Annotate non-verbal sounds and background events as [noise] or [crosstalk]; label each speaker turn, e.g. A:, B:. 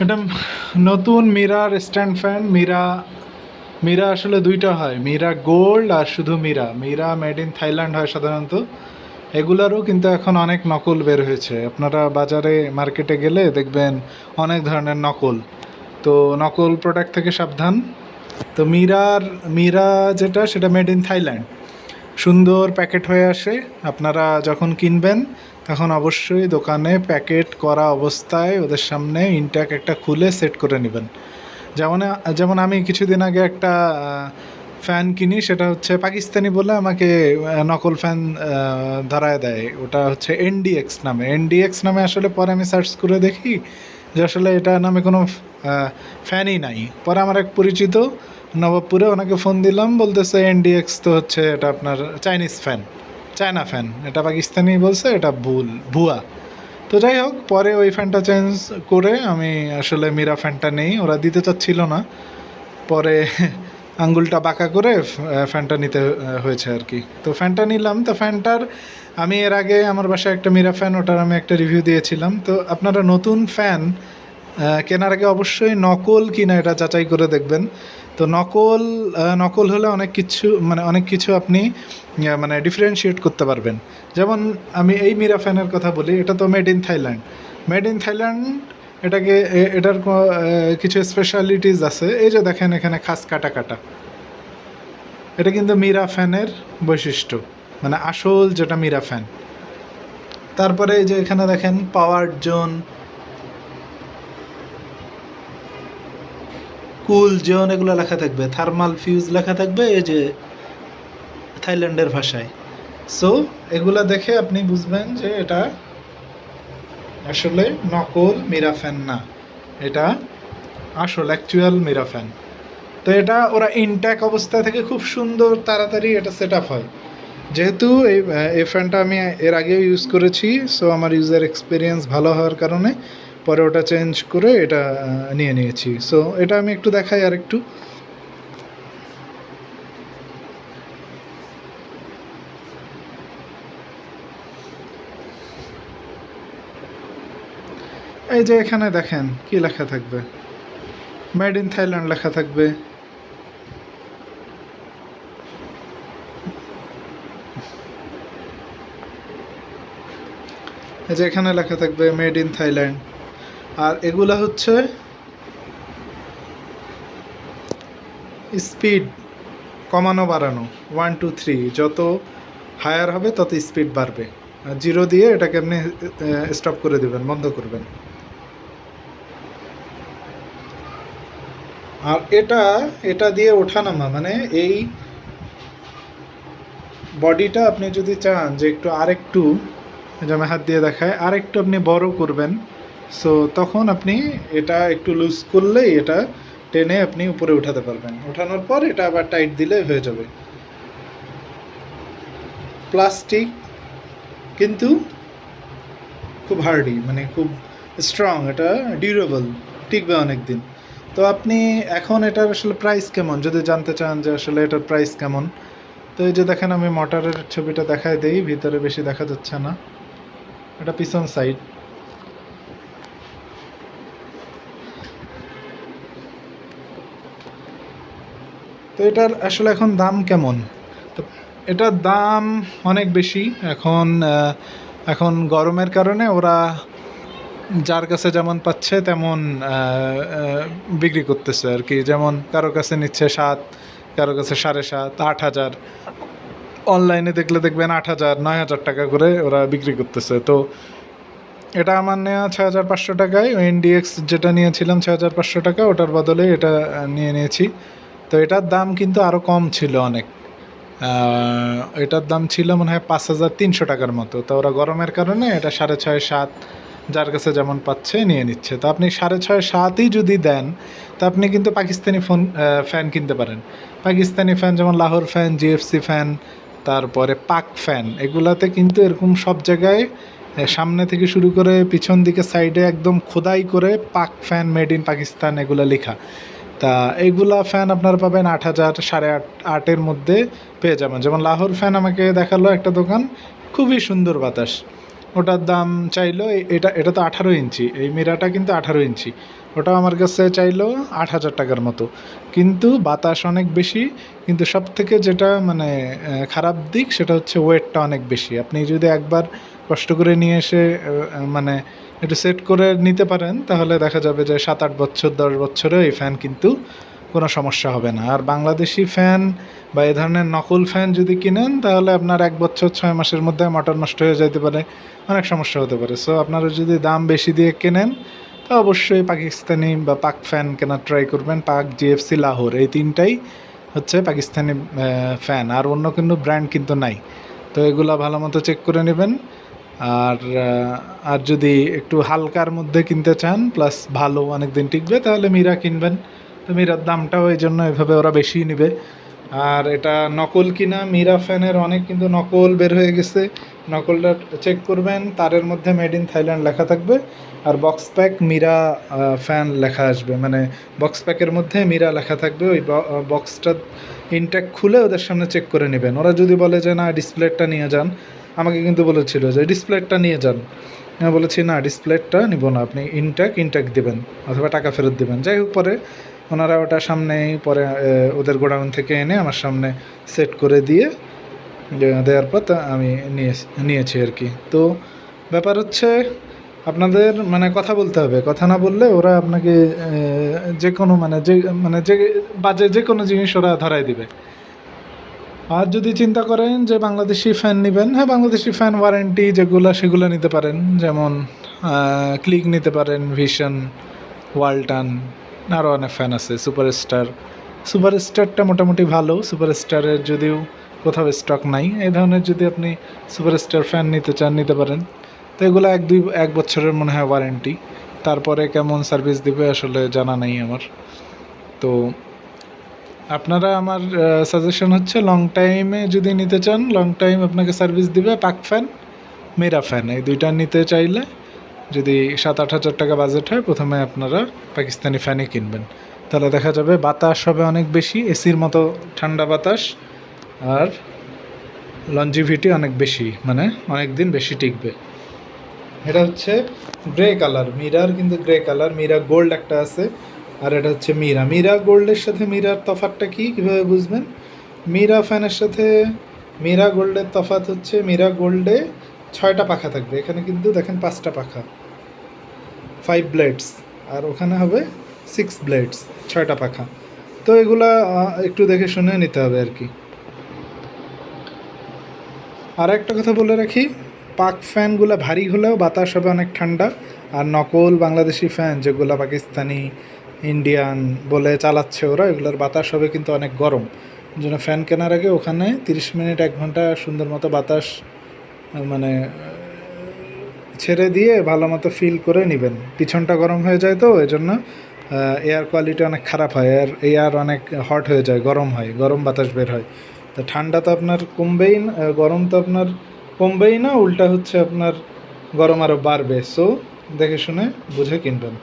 A: এটা নতুন মিরার স্ট্যান্ড ফ্যান, মিরা মিরা আসলে দুইটা হয়। মিরা গোল্ড আর শুধু Mira. Mira made in Thailand হয় সাধারণত। এগুলারও কিন্তু এখন অনেক নকল বের হয়েছে। আপনারা বাজারে, মার্কেটে গেলে দেখবেন অনেক ধরনের নকল। তো নকল প্রোডাক্ট থেকে সাবধান। তো মিরার, মিরা যেটা, সেটা মেড ইন থাইল্যান্ড। সুন্দর প্যাকেট হয়ে আসে। আপনারা যখন কিনবেন তখন অবশ্যই দোকানে প্যাকেট করা অবস্থায় ওদের সামনে ইনট্যাক একটা খুলে সেট করে নেবেন। যেমন যেমন আমি কিছুদিন আগে একটা ফ্যান কিনি, সেটা হচ্ছে পাকিস্তানি বলে আমাকে নকল ফ্যান ধরায় দেয়। ওটা হচ্ছে এনডিএক্স নামে। এনডিএক্স নামে আসলে পরে আমি সার্চ করে দেখি যে আসলে এটা নামে কোনো ফ্যানই নাই। পরে আমার এক পরিচিত নবাবপুরে ওনাকে ফোন দিলাম, বলতেছে এনডিএক্স তো হচ্ছে এটা আপনার চাইনিজ ফ্যান চায়না ফ্যান এটা পাকিস্তানি বলছে, এটা ভুল, ভুয়া। তো যাই হোক, পরে ওই ফ্যানটা চেঞ্জ করে আমি আসলে মীরা ফ্যানটা নেই, ওরা দিতে চাচ্ছিল না। পরে [laughs] আঙ্গুলটা বাঁকা করে ফ্যানটা নিতে হয়েছে আর কি। তো ফ্যানটা নিলাম, তো ফ্যানটার আমি এর আগে আমার বাসায় একটা মীরা ফ্যান ওটার আমি একটা রিভিউ দিয়েছিলাম। তো আপনারা নতুন ফ্যান কেনার আগে অবশ্যই নকল কিনা এটা যাচাই করে দেখবেন। তো নকল নকল হলে অনেক কিছু মানে অনেক কিছু আপনি মানে ডিফারেন্সিয়েট করতে পারবেন। যেমন আমি এই মিরা ফ্যানের কথা বলি, এটা তো made in Thailand made in Thailand এটাকে এটার কিছু স্পেশালিটিস আছে। এই যে দেখেন এখানে খাস কাটা কাটা। এটা কিন্তু মীরা ফ্যানের বৈশিষ্ট্য মানে আসল যেটা মিরা ফ্যান। তারপরে এই যে এখানে দেখেন পাওয়ার জোন কুল জোন এগুলো লেখা থাকবে থার্মাল ফিউজ লেখা থাকবে, এই যে থাইল্যান্ডের ভাষায়। সো এগুলা দেখে আপনি বুঝবেন যে এটা আসলে নকল মীরা ফ্যান না। এটা আসল অ্যাকচুয়াল মীরা ফ্যান তো এটা ওরা ইনট্যাক অবস্থা থেকে খুব সুন্দর, তাড়াতাড়ি এটা সেট আপ হয়। যেহেতু এই এই ফ্যানটা আমি এর আগেও ইউজ করেছি সো আমার ইউজার এক্সপিরিয়েন্স ভালো হওয়ার কারণে পরে ওটা চেঞ্জ করে এটা নিয়ে নিয়েছি। সো এটা আমি একটু দেখাই আর একটু এই যে এখানে দেখেন কি লেখা থাকবে? মেড ইন থাইল্যান্ড লেখা থাকবে। এই যে এখানে লেখা থাকবে মেড ইন থাইল্যান্ড আর এগুলা হচ্ছে স্পিড কমানো বাড়ানো ওয়ান টু থ্রি যত হায়ার হবে, তত স্পিড বাড়বে। জিরো দিয়ে এটাকে আপনি স্টপ করে দেবেন, বন্ধ করবেন। আর এটা এটা দিয়ে ওঠানামা মানে এই বডিটা আপনি যদি চান যে একটু আরেকটু যে আমি হাত দিয়ে দেখায় আরেকটু আপনি বড় করবেন সো তখন আপনি এটা একটু লুজ করলেই এটা টেনে আপনি উপরে উঠাতে পারবেন। ওঠানোর পর এটা আবার টাইট দিলে হয়ে যাবে। প্লাস্টিক কিন্তু খুব হার্ডি মানে খুব স্ট্রং এটা ডিউরেবল টিকবে অনেক দিন তো আপনি এখন এটার আসলে প্রাইস কেমন? যদি জানতে চান যে আসলে এটার প্রাইস কেমন? তো এই যে দেখেন আমি মোটরের ছবিটা দেখায় দেই, ভিতরে বেশি দেখা যাচ্ছে না। এটা পিছন সাইড তো এটার আসলে এখন দাম কেমন? তো এটার দাম অনেক বেশি। এখন এখন গরমের কারণে ওরা যার কাছে যেমন পাচ্ছে তেমন বিক্রি করতেছে আর কি। যেমন কারও কাছে নিচ্ছে সাত, কারও কাছে সাড়ে সাত, আট হাজার। অনলাইনে দেখলে দেখবেন আট হাজার, নয় হাজার টাকা করে ওরা বিক্রি করতেছে। তো এটা আমার নেওয়া ছয় হাজার পাঁচশো টাকায়। এনডিএক্স যেটা নিয়েছিলাম ছয় হাজার পাঁচশো টাকা, ওটার বদলে এটা নিয়ে নিয়েছি। তো এটার দাম কিন্তু আরও কম ছিল অনেক। এটার দাম ছিল মনে হয় পাঁচ হাজার তিনশো টাকার মতো। তো ওরা গরমের কারণে এটা সাড়ে ছয় সাত যার কাছে যেমন পাচ্ছে নিয়ে নিচ্ছে। তো আপনি সাড়ে ছয় সাতই যদি দেন, তো আপনি কিন্তু পাকিস্তানি ফোন ফ্যান কিনতে পারেন। পাকিস্তানি ফ্যান যেমন লাহোর ফ্যান, জিএফসি ফ্যান, তারপরে পাক ফ্যান, এগুলাতে কিন্তু এরকম সব জায়গায় সামনে থেকে শুরু করে পিছন দিকে সাইডে একদম খোদাই করে পাক ফ্যান মেড ইন পাকিস্তান এগুলো লেখা। তা এইগুলা ফ্যান আপনারা পাবেন আট হাজার, সাড়ে আট, আটের মধ্যে পেয়ে যাবেন। যেমন লাহোর ফ্যান আমাকে দেখাল একটা দোকান, খুবই সুন্দর বাতাস। ওটার দাম চাইলো এটা এটা তো আঠারো ইঞ্চি, এই মিরাটা কিন্তু আঠারো ইঞ্চি। ওটাও আমার কাছে চাইলো আট হাজার টাকার মতো। কিন্তু বাতাস অনেক বেশি, কিন্তু সব থেকে যেটা মানে খারাপ দিক সেটা হচ্ছে ওয়েটটা অনেক বেশি। আপনি যদি একবার কষ্ট করে নিয়ে এসে মানে একটু সেট করে নিতে পারেন, তাহলে দেখা যাবে যে সাত আট বছর, দশ বছরে এই ফ্যান কিন্তু কোনো সমস্যা হবে না। আর বাংলাদেশি ফ্যান বা এ ধরনের নকল ফ্যান যদি কিনেন, তাহলে আপনার এক বছর, ছয় মাসের মধ্যে মোটর নষ্ট হয়ে যেতে পারে, অনেক সমস্যা হতে পারে। সো আপনারা যদি দাম বেশি দিয়ে কেনেন তো অবশ্যই পাকিস্তানি বা পাক ফ্যান কেনার ট্রাই করবেন, পাক জিএফসি লাহোর এই তিনটাই হচ্ছে পাকিস্তানি ফ্যান আর অন্য কোনো ব্র্যান্ড কিন্তু নাই। তো এগুলা ভালো মতো চেক করে নেবেন। আর আর যদি একটু হালকার মধ্যে কিনতে চান প্লাস ভালো অনেক দিন টিকবে, তাহলে মীরা কিনবেন। তো মীরার দামটাও এই জন্য এভাবে ওরা বেশি নেবে। আর এটা নকল কিনা মীরা ফ্যানের অনেক কিন্তু নকল বের হয়ে গেছে। নকলটা চেক করবেন, তারের মধ্যে মেড ইন থাইল্যান্ড লেখা থাকবে আর বক্স প্যাক মীরা ফ্যান লেখা আসবে। মানে বক্স প্যাকের মধ্যে মীরা লেখা থাকবে, ওই বক্সটা ইনটেক খুলে ওদের সামনে চেক করে নেবেন। ওরা যদি বলে যে, না ডিসপ্লেটা নিয়ে যান, আমাকে কিন্তু বলেছিল যে ডিসপ্লেটা নিয়ে যান। বলেছি, না ডিসপ্লেটা নিব না। আপনি ইনটেক ইনটেক দেবেন অথবা টাকা ফেরত দেবেন। যাই হোক, পরে ওনারা ওটা সামনেই পরে ওদের গোডাউন থেকে এনে আমার সামনে সেট করে দিয়ে দেওয়ার পর আমি নিয়ে নিয়েছি আর কি। তো ব্যাপার হচ্ছে আপনাদের মানে কথা বলতে হবে। কথা না বললে ওরা আপনাকে যে কোনো মানে যে মানে যে বাজে যে কোনো জিনিস ওরা ধরাই দিবে। আর যদি চিন্তা করেন যে বাংলাদেশি ফ্যান নেবেন হ্যাঁ বাংলাদেশি ফ্যান ওয়ারেন্টি যেগুলো সেগুলো নিতে পারেন। যেমন ক্লিক নিতে পারেন ভিশন ওয়ালটান আরও অনেক ফ্যান আছে সুপারস্টার সুপারস্টারটা মোটামুটি ভালো সুপারস্টারের যদিও কোথাও স্টক নাই, এই ধরনের যদি আপনি সুপারস্টার ফ্যান নিতে চান, নিতে পারেন। তো এগুলো এক দুই, এক বছরের মনে হয় ওয়ারেন্টি তারপরে কেমন সার্ভিস দিবে আসলে জানা নেই আমার। তো আপনারা আমার সাজেশন হচ্ছে লং টাইমে যদি নিতে চান লং টাইম আপনাকে সার্ভিস দিবে পাক ফ্যান মেরা ফ্যান এই দুইটা নিতে চাইলে যদি সাত আট হাজার টাকা বাজেট হয়, প্রথমে আপনারা পাকিস্তানি ফ্যানই কিনবেন। তাহলে দেখা যাবে বাতাস হবে অনেক বেশি, এসির মতো ঠান্ডা বাতাস, আর লঞ্জিভিটি অনেক বেশি মানে অনেক দিন বেশি টিকবে। এটা হচ্ছে গ্রে কালার মিরার কিন্তু গ্রে কালার মিরা গোল্ড একটা আছে, আর এটা হচ্ছে মিরা মিরা গোল্ডের সাথে মিরার তফাতটা কি, কীভাবে বুঝবেন? মিরা ফ্যানের সাথে মিরা গোল্ডের তফাত হচ্ছে মিরা গোল্ডে ছয়টা পাখা থাকবে, এখানে কিন্তু দেখেন পাঁচটা পাখা। ফাইভ ব্লেডস আর ওখানে হবে সিক্স ব্লেডস ছয়টা পাখা। তো এগুলা একটু দেখে শুনে নিতে হবে আর কি। আর একটা কথা বলে রাখি, পাক ফ্যানগুলো ভারী হলেও বাতাস হবে অনেক ঠান্ডা, আর নকল বাংলাদেশি ফ্যান যেগুলো পাকিস্তানি, ইন্ডিয়ান বলে চালাচ্ছে ওরা, এগুলোর বাতাস হবে কিন্তু অনেক গরম। জন্য ফ্যান কেনার আগে ওখানে তিরিশ মিনিট, এক ঘণ্টা সুন্দর মতো বাতাস মানে ছেড়ে দিয়ে ভালো মতো ফিল করে নেবেন। পিছনটা গরম হয়ে যায় তো এই জন্য এয়ার কোয়ালিটি অনেক খারাপ হয়। এয়ার এয়ার অনেক হট হয়ে যায়, গরম হয়, গরম বাতাস বের হয়। তো ঠান্ডা তো আপনার কমবেই না গরম তো আপনার কমবেই না, উল্টা হচ্ছে আপনার গরম আরও বাড়বে। সো দেখে শুনে বুঝে কিনবেন।